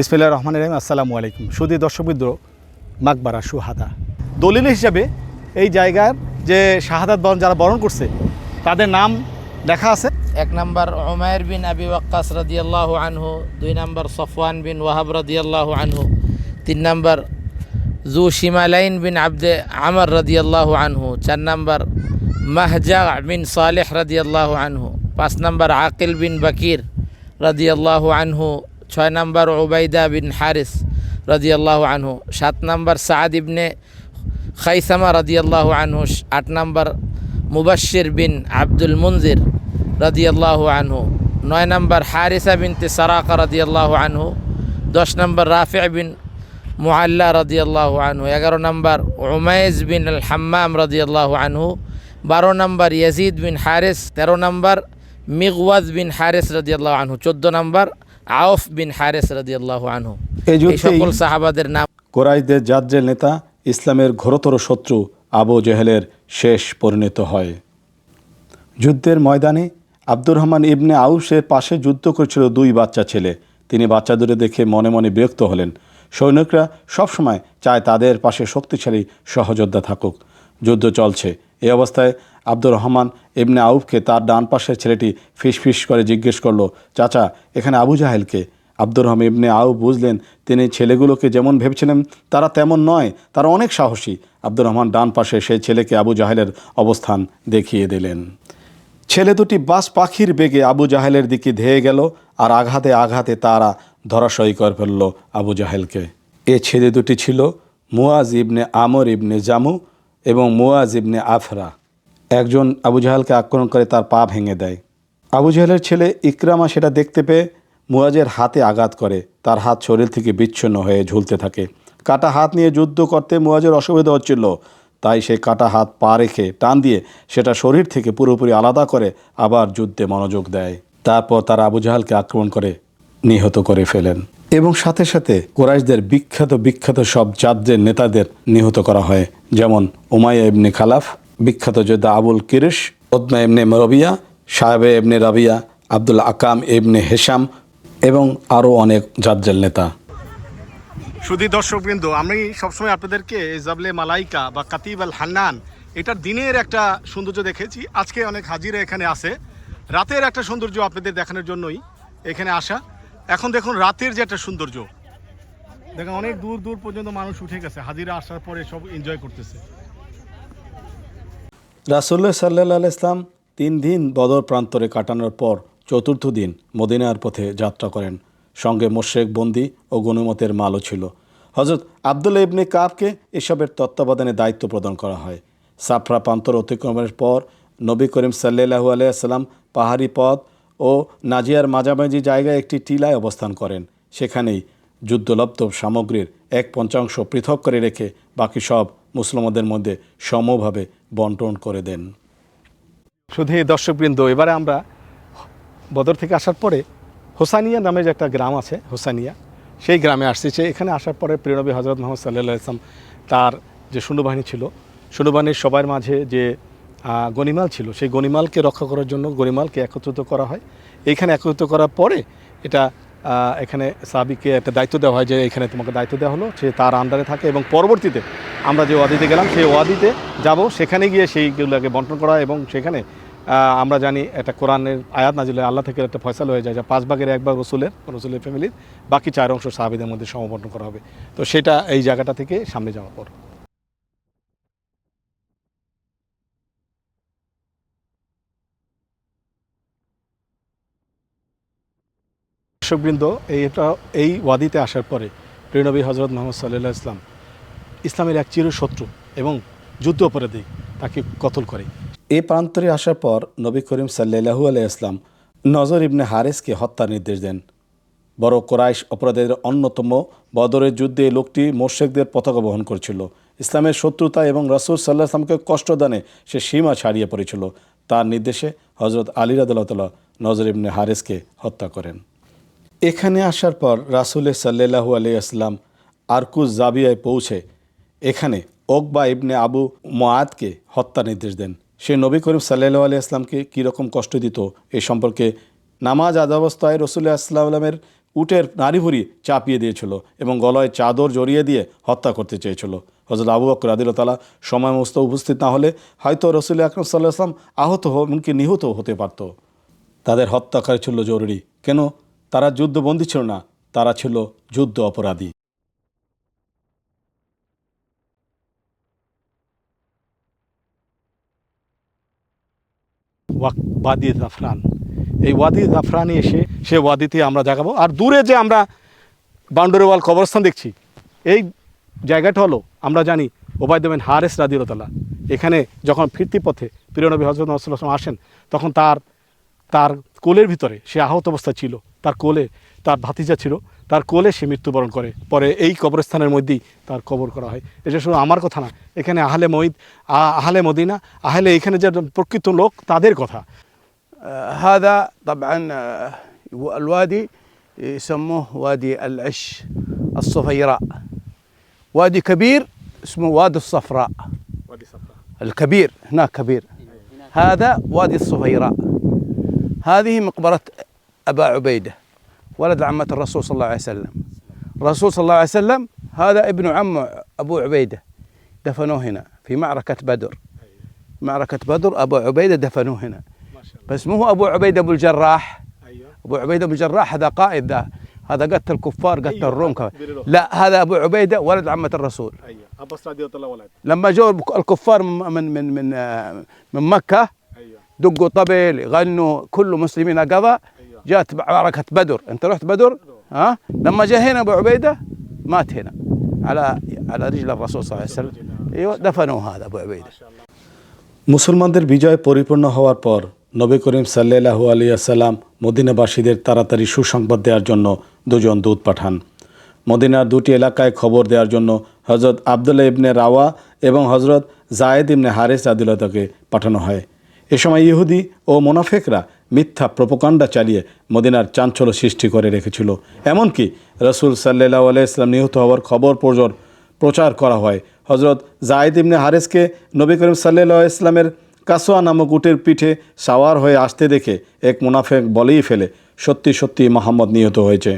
বিসমিল্লা রহমান রহিম, আসসালামু আলাইকুম। সুদী দর্শকবিদ্র মাকবারা সুহাদা। দলিল হিসাবে এই জায়গার যে শাহাদাত বরণ, যারা বরণ করছে, তাদের নাম লেখা আছে। এক নম্বর ওমায়ের বিন আবি ওয়াক্কাস রাদিয়াল্লাহু আনহু, দুই নম্বর সফওয়ান বিন ওয়াহাব রাদিয়াল্লাহু আনহু, তিন নম্বর জু শিমালাইন বিন আবদে আমর রাদিয়াল্লাহু আনহু, চার নম্বর মাহজা বিন সালেহ রাদিয়াল্লাহু আনহু, পাঁচ নম্বর আকিল বিন বাকির রাদিয়াল্লাহু আনহু ছয় নম্বর উবাইদা বিন হারিস রাদিয়াল্লাহু আনহু, সাত নম্বর সাদ ইবনে খাইসামা রাদিয়াল্লাহু আনহু, আট নম্বর মুবাশির বিন আব্দুল মুনজির রাদিয়াল্লাহু আনহু, নয় নম্বর হারিসা বিনতে সারাকা রাদিয়াল্লাহু আনহু, দশ নম্বর রাফি বিন মুআল্লা রাদিয়াল্লাহু আনহু, এগারো নম্বর উমাইজ বিন আল হাম্মাম রাদিয়াল্লাহু আনহু, বারো নম্বর ইয়াজিদ বিন হারিস, তেরো নম্বর মিগওয়াজ বিন হারিস রাদিয়াল্লাহু আনহু, চোদ্দ নম্বর আউফ বিন হারিস রাদিয়াল্লাহু আনহু। এই সকল সাহাবাদের নাম কোরাইশদের জাদ্রের নেতা ইসলামের ঘোরতর শত্রু আবু জেহেলের শেষ পরিণত হয়। যুদ্ধের ময়দানে আব্দুর রহমান ইবনে আউসের পাশে যুদ্ধ করছিল দুই বাচ্চা ছেলে। তিনি বাচ্চা দুটো দেখে মনে মনে বিরক্ত হলেন। সৈনিকরা সবসময় চায় তাদের পাশে শক্তিশালী সহযোদ্ধা থাকুক। যুদ্ধ চলছে। এই অবস্থায় আব্দুর রহমান ইবনে আউফকে তার ডান পাশের ছেলেটি ফিসফিস করে জিজ্ঞেস করল, চাচা, এখানে আবু জাহেলকে? আব্দুর রহমান ইবনে আউ বুঝলেন, তিনি ছেলেগুলোকে যেমন ভেবেছিলেন, তারা তেমন নয়, তারা অনেক সাহসী। আব্দুর রহমান ডান পাশে সেই ছেলেকে আবু জাহেলের অবস্থান দেখিয়ে দিলেন। ছেলে দুটি বাস পাখির বেগে আবু জাহেলের দিকে ধেয়ে গেল আর আঘাতে আঘাতে তারা ধরাশয়ী করে ফেলল আবু জাহেলকে। এ ছেলে দুটি ছিল মুয়াজ ইবনে আমর ইবনে জামু এবং মুয়াজ ইবনে আফরা একজন আবু জাহালকে আক্রমণ করে তার পা ভেঙে দেয়। আবু জাহালের ছেলে ইকরামা সেটা দেখতে পেয়ে মুয়াজের হাতে আঘাত করে। তার হাত শরীর থেকে বিচ্ছিন্ন হয়ে ঝুলতে থাকে। কাটা হাত নিয়ে যুদ্ধ করতে মুয়াজের অসুবিধা হচ্ছিল। তাই সে কাটা হাত পা রেখে টান দিয়ে সেটা শরীর থেকে পুরোপুরি আলাদা করে আবার যুদ্ধে মনোযোগ দেয়। তারপর তারা আবু জাহালকে আক্রমণ করে নিহত করে ফেলেন। এবং সাথে সাথে কোরাইশদের বিখ্যাত বিখ্যাত সব জাদ্রের নেতাদের নিহত করা হয়। যেমন উমাইয়া ইবনে খালাফ, বিখ্যাত যোদ্ধা আবুল কিরিশ ওদমা ইবনে রবিয়া সাহেবে ইবনে রাবিয়া, আব্দুল আকাম ইবনে হেসাম এবং আরও অনেক জাদ্রেল নেতা। সুদী দর্শকবৃন্দ, আমি সবসময় আপনাদেরকে জাবলে মালাইকা বা কাতিব আল হান্নান এটার দিনের একটা সৌন্দর্য দেখেছি। আজকে অনেক হাজিরা এখানে আছে। রাতের একটা সৌন্দর্য আপনাদের দেখানোর জন্যই এখানে আসা। এখন দেখুন রাতের যে একটা সৌন্দর্য। দেখেন অনেক দূর দূর পর্যন্ত মানুষ উঠে গেছে। হাজিরা আসার পরে সব এনজয় করতেছে। রাসুল্লাহ সাল্লাহ ইসলাম তিন দিন বদর প্রান্তরে কাটানোর পর চতুর্থ দিন মদিনার পথে যাত্রা করেন। সঙ্গে মোশেক বন্দি ও গণুমতের মালও ছিল। হজরত আবদুল্লা ইবনে কাবকে এসবের তত্ত্বাবধানে দায়িত্ব প্রদান করা হয়। সাফরা প্রান্তর অতিক্রমের পর নবী করিম সাল্লাহু আলাইসাল্লাম পাহাড়ি পথ ও নাজিয়ার মাঝামাঝি জায়গায় একটি টিলায় অবস্থান করেন। সেখানেই যুদ্ধলব্ধ সামগ্রীর এক পঞ্চাংশ পৃথক করে রেখে বাকি সব মুসলমানদের মধ্যে সমভাবে বন্টন করে দেন। শুধু দর্শকবৃন্দ, এবারে আমরা বদর থেকে আসার পরে হোসানিয়া নামে যে একটা গ্রাম আছে, হোসানিয়া, সেই গ্রামে আসছে। সে এখানে আসার পরে প্রিয়নবী হজরত মোহাম্মদ সাল্লাহ ইসলাম তার যে সৈন্যবাহিনী ছিল সৈন্যবাহিনীর সবার মাঝে যে গনিমাল ছিল। সেই গনিমালকে রক্ষা করার জন্য গনিমালকে একত্রিত করা হয়। এইখানে একত্রিত করার পরে এটা এখানে সাবিকে একটা দায়িত্ব দেওয়া হয় যে এখানে তোমাকে দায়িত্ব দেওয়া হলো। সে তার আন্ডারে থাকে এবং পরবর্তীতে আমরা যে ওয়াদিতে গেলাম সেই ওয়াদিতে যাব। সেখানে গিয়ে সেইগুলোকে বন্টন করা এবং সেখানে আমরা জানি একটা কোরআনের আয়াত নাজিল হয়, আল্লাহ থেকে একটা ফয়সাল হয়ে যায় যে পাঁচ ভাগের এক ভাগ রসুলের রসুলের ফ্যামিলির বাকি চার অংশ সাহাবিদের মধ্যে সমবন্টন করা হবে। তো সেটা এই জায়গাটা থেকে সামনে যাওয়ার পর। দর্শকবৃন্দ এটা এই ওয়াদিতে আসার পরে প্রিয়নবী হজরত মোহাম্মদ সাল্লাহ ইসলাম ইসলামের এক চিরশত্রু এবং যুদ্ধ অপরাধী তাকে কতল করে। এ প্রান্তরে আসার পর নবী করিম সাল্লাহু আলাইসলাম নজর ইবনে হারেসকে হত্যার নির্দেশ দেন। বড় কোরাইশ অপরাধীদের অন্যতম বদরের যুদ্ধে লোকটি মোর্শেকদের পতাকা বহন করছিল। ইসলামের শত্রুতা এবং রসুল সাল্লাহ আসলামকে কষ্টদানে সে সীমা ছাড়িয়ে পড়েছিল। তার নির্দেশে হজরত আলী রাদুল্লাহ নজর ইবনে হারেসকে হত্যা করেন। এখানে আসার পর রাসুল সাল্লাহু আলিয়াস্লাম আরকুজ জাবিয়ায় পৌঁছে এখানে ওকবা ইবনে আবু মোয়াদকে হত্যা নির্দেশ দেন। সে নবী করিম সাল্লাহ আলি আসলামকে কীরকম কষ্ট দিত এই সম্পর্কে নামাজ আদাবস্থায় রসুল্লাহ আসলামের উটের নারীভুরি চাপিয়ে দিয়েছিল এবং গলায় চাদর জড়িয়ে দিয়ে হত্যা করতে চেয়েছিল। হজরত আবু বকর আদিলতালা সময় মস্ত উপস্থিত না হলে হয়তো রসুল আকরম সাল্লাহ আসলাম আহত হ- এমনকি নিহত হতে পারত। তাদের হত্যাকারী ছিল জরুরি। কেন? তারা যুদ্ধবন্দী ছিল না, তারা ছিল যুদ্ধ অপরাধী। ওয়াদি জাফরান এই ওয়াদি জাফরানে এসে সে ওয়াদিতে আমরা জাগাবো। আর দূরে যে আমরা বাউন্ডারি ওয়াল কবরস্থান দেখছি, এই জায়গাটা হলো, আমরা জানি, ওবায়দ বিন হারেস রাদিউল্লাহ এখানে যখন ফিরতি পথে প্রিয়নবী হজরত মোহাম্মদ আসেন, তখন তার তার কোলের ভিতরে সে আহত অবস্থা ছিল। তার কোলে তার ভাতিজা ছিল তার কোলে সে মৃত্যুবরণ করে পরে এই কবরস্থানের মধ্যেই তার কবর করা হয় এটা শুধু আমার কথা না এখানে আহলে মঈদ আ- আহলে মদিনা আহলে এখানে যে প্রকৃত লোক তাদের কথা آه، هذا طبعا آه، الوادي يسموه وادي العش الصفيراء وادي كبير اسمه وادي الصفراء الكبير هناك كبير هذا وادي الصفيراء هذه مقبرة أبا عبيدة ولد عمة الرسول صلى الله عليه وسلم. الرسول صلى الله عليه وسلم هذا ابن عم أبو عبيدة دفنوه هنا في معركة بدر. معركة بدر أبو عبيدة دفنوه هنا. بس مو هو أبو عبيدة أبو الجراح. أبو عبيدة أبو الجراح هذا قائد ذا. هذا قتل الكفار قتل أيوة، الروم كمان. لا هذا أبو عبيدة ولد عمة الرسول. لما جو الكفار من من من من, آه، من مكة دقوا طبل يغنوا كل مسلمين قضى جات معركه بدر انت رحت بدر ها لما جاء هنا ابو عبيده مات هنا على على رجل الرسول صلى الله عليه وسلم ايوه دفنوه هذا ابو عبيده মুসলমানদের বিজয় পরিপূর্ণ হওয়ার পর নবী করিম সাল্লাহু আলিয়াসাল্লাম মদিনাবাসীদের তাড়াতাড়ি সুসংবাদ দেওয়ার জন্য দুজন দূত পাঠান মদিনার দুটি এলাকায় খবর দেওয়ার জন্য হজরত আবদুল্লাহ ইবনে রাওয়া এবং হজরত জায়েদ ইবনে হারেস আদিলতাকে পাঠানো হয় এ সময় ইহুদি ও মোনাফেকরা মিথ্যা প্রপকাণ্ডা চালিয়ে মদিনার চাঞ্চল্য সৃষ্টি করে রেখেছিল। এমনকি রসুল সাল্লাহ আলাইসলাম নিহত হওয়ার খবর পর্যন্ত প্রচার করা হয়। হজরত জায়েদ ইবনে হারেসকে নবী করিম সাল্লাহ ইসলামের কাসোয়া নামক উটের পিঠে সাওয়ার হয়ে আসতে দেখে এক মুনাফেক বলেই ফেলে, সত্যি সত্যি মোহাম্মদ নিহত হয়েছে।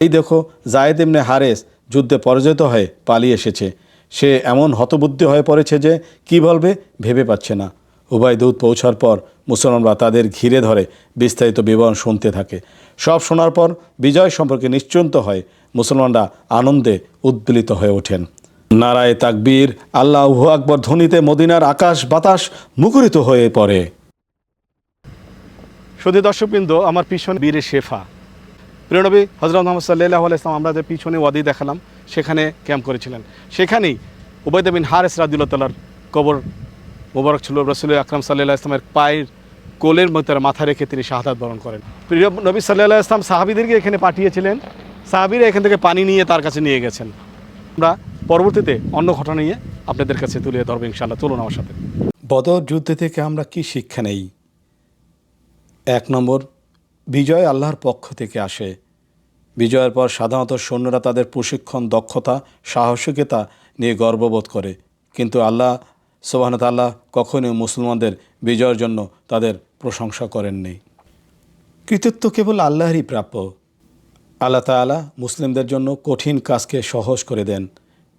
এই দেখো জায়েদ ইবনে হারেস যুদ্ধে পরাজিত হয়ে পালিয়ে এসেছে। সে এমন হতবুদ্ধি হয়ে পড়েছে যে কি বলবে ভেবে পাচ্ছে না। উভয় দূত পৌঁছার পর মুসলমানরা তাদের ঘিরে ধরে বিস্তারিত বিবরণ শুনতে থাকে। সব শোনার পর বিজয় সম্পর্কে নিশ্চিন্ত হয় মুসলমানরা আনন্দে উদ্বেলিত হয়ে ওঠেন। নারায় তাকবীর, আল্লাহ আকবর ধ্বনিতে মদিনার আকাশ বাতাস মুখরিত হয়ে পড়ে। শুধু দর্শকবৃন্দ, আমার পিছনে বীরে শেফা। প্রিয়নবী হজরত মোহাম্মদ সাল্লাহ আলাইসলাম আমরা যে পিছনে ওয়াদি দেখালাম, সেখানে ক্যাম্প করেছিলেন। সেখানেই উবায়দ বিন হারেস রাদিউল্লাহ তালার কবর মোবারক ছিল রসুল আকরাম সাল্লাহ ইসলামের পায়ের কোলের মধ্যে মাথা রেখে তিনি শাহাদাত বরণ করেন। প্রিয় নবী সাল্লাহ ইসলাম সাহাবিদেরকে এখানে পাঠিয়েছিলেন। সাহাবিরা এখান থেকে পানি নিয়ে তার কাছে নিয়ে গেছেন। আমরা পরবর্তীতে অন্য ঘটনা নিয়ে আপনাদের কাছে তুলে ধরবো ইনশাল্লাহ চলুন আমার সাথে। বদর যুদ্ধ থেকে আমরা কি শিক্ষা নেই? এক নম্বর, বিজয় আল্লাহর পক্ষ থেকে আসে। বিজয়ের পর সাধারণত সৈন্যরা তাদের প্রশিক্ষণ, দক্ষতা, সাহসিকতা নিয়ে গর্ববোধ করে। কিন্তু আল্লাহ সোবাহনত আল্লাহ কখনোই মুসলমানদের বিজয়ের জন্য তাদের প্রশংসা করেননি। কৃতিত্ব কেবল আল্লাহরই প্রাপ্য। আল্লাহ তাআলা মুসলিমদের জন্য কঠিন কাজকে সহজ করে দেন।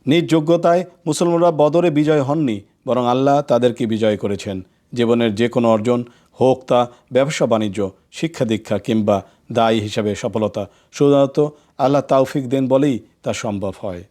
নিজ যোগ্যতায় মুসলমানরা বদরে বিজয় হননি, বরং আল্লাহ তাদেরকে বিজয় করেছেন। জীবনের যে কোনো অর্জন হোক তা ব্যবসা, বাণিজ্য, শিক্ষা, দীক্ষা কিংবা দায়ী হিসাবে সফলতা, শুধুমাত্র আল্লাহ তাওফিক দেন বলেই তা সম্ভব হয়।